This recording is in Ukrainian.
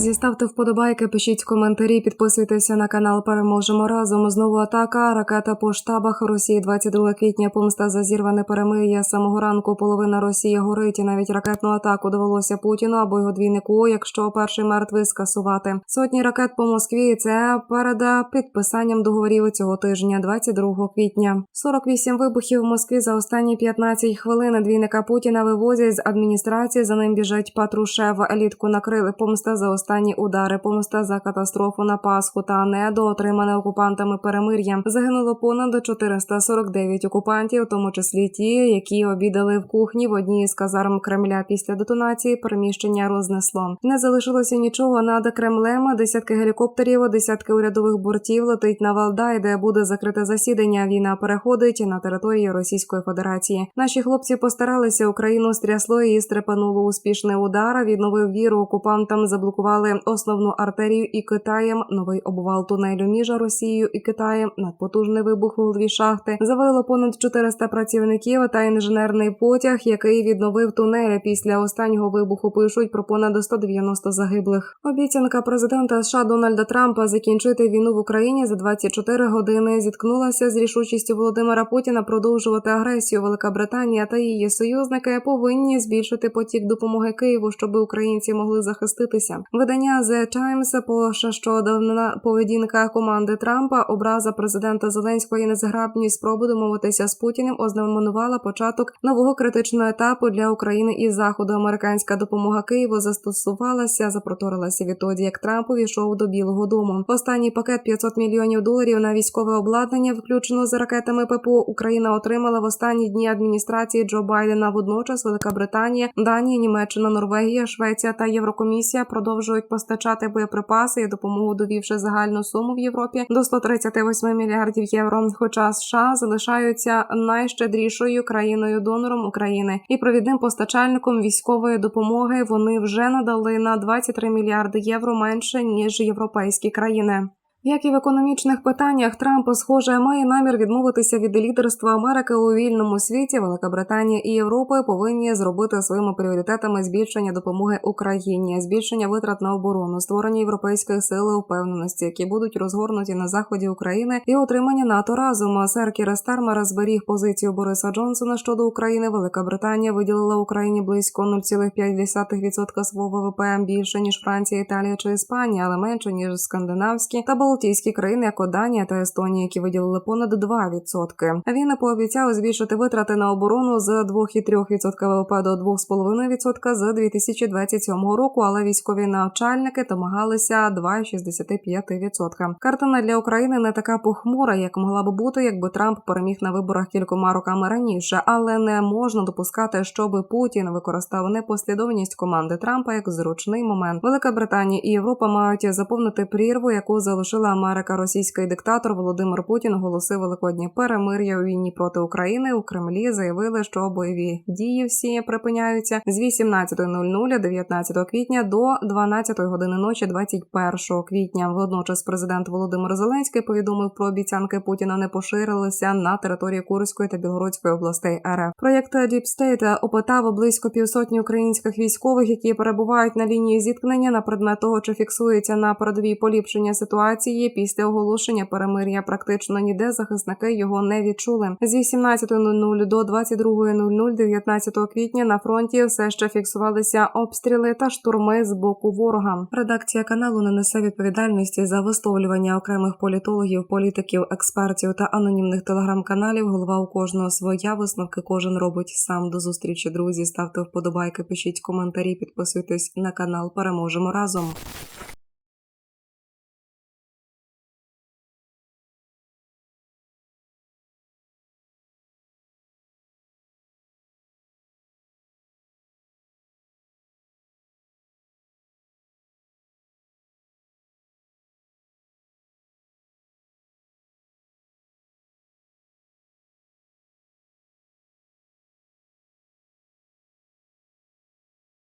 Друзі, ставте вподобайки, пишіть коментарі, підписуйтеся на канал. Переможемо разом. Знову атака. Ракета по штабах Росії 22 квітня. Помста за зірване перемир'я. Самого ранку половина Росії горить. І навіть ракетну атаку довелося Путіну або його двійнику, якщо перший мертвий скасувати. Сотні ракет по Москві. Це перед підписанням договорів цього тижня, 22 квітня. 48 вибухів в Москві за останні 15 хвилин. Двійника Путіна вивозять з адміністрації. За ним біжать Патрушев. Елітку накрили помста за останні удари, помста за катастрофу на Пасху та недо отримане окупантами перемир'я. Загинуло понад 449 окупантів, в тому числі ті, які обідали в кухні в одній із казарм Кремля після детонації. Переміщення рознесло. Не залишилося нічого над Кремлем. Десятки гелікоптерів, десятки урядових бортів летить на Валдай, де буде закрите засідання. Війна переходить на територію Російської Федерації. Наші хлопці постаралися Україну стрясло і стрепануло успішний удар. Відновив віру окупантам. Заблокували основну артерію і Китаєм. Новий обвал тунелю між Росією і Китаєм. Надпотужний вибух у дві шахти. Завалило понад 400 працівників та інженерний потяг, який відновив тунель. Після останнього вибуху пишуть про понад 190 загиблих. Обіцянка президента США Дональда Трампа закінчити війну в Україні за 24 години зіткнулася з рішучістю Володимира Путіна продовжувати агресію. Велика Британія та її союзники повинні збільшити потік допомоги Києву, щоб українці могли захиститися. Видання The Times пише, що давна поведінка команди Трампа, образа президента Зеленського і незграбні спроби домовитися з Путіним ознаменувала початок нового критичного етапу для України і Заходу. Американська допомога Києву застосувалася, запроторилася відтоді, як Трамп увійшов до Білого Дому. Останній пакет 500 мільйонів доларів на військове обладнання, включено з ракетами ППО, Україна отримала в останні дні адміністрації Джо Байдена. Водночас Велика Британія, Данія, Німеччина, Норвегія, Швеція та Єврокомісія продовжують постачати боєприпаси і допомогу, довівши загальну суму в Європі до 138 мільярдів євро. Хоча США залишаються найщедрішою країною донором України і провідним постачальником військової допомоги. Вони вже надали на 23 мільярди євро менше ніж європейські країни. Як і в економічних питаннях, Трамп, схоже, має намір відмовитися від лідерства Америки у вільному світі. Велика Британія і Європа повинні зробити своїми пріоритетами збільшення допомоги Україні, збільшення витрат на оборону, створення європейських сил впевненості, які будуть розгорнуті на заході України, і отримання НАТО разом. Сер Кіра Стармер зберіг позицію Бориса Джонсона щодо України. Велика Британія виділила Україні близько 0,5% свого ВВП більше ніж Франція, Італія чи Іспанія, але менше ніж скандинавські та Балтійські країни, як Данія та Естонія, які виділили понад 2%. Він пообіцяв збільшити витрати на оборону з 2,3% ВВП до 2,5% з 2027 року, але військові навчальники домагалися 2,65%. Картина для України не така похмура, як могла б бути, якби Трамп переміг на виборах кількома роками раніше, але не можна допускати, щоб Путін використав непослідовність команди Трампа як зручний момент. Велика Британія і Європа мають заповнити прірву, яку залишила Америка. Російський диктатор Володимир Путін оголосив великодні перемир'я у війні проти України. У Кремлі заявили, що бойові дії всі припиняються з 18.00 19 квітня до 12 години ночі 21 квітня. Водночас президент Володимир Зеленський повідомив про обіцянки Путіна не поширилися на території Курської та Білгородської областей РФ. Проєкт Deep State опитав близько півсотні українських військових, які перебувають на лінії зіткнення на предмет того, чи фіксується на передовій поліпшення ситуації після оголошення перемир'я. Практично ніде захисники його не відчули. З 18.00 до 22.00 19 квітня на фронті все ще фіксувалися обстріли та штурми з боку ворога. Редакція каналу не несе відповідальності за висловлювання окремих політологів, політиків, експертів та анонімних телеграм-каналів. Голова у кожного своя висновки кожен робить сам. До зустрічі, друзі. Ставте вподобайки, пишіть коментарі, підписуйтесь на канал. Переможемо разом.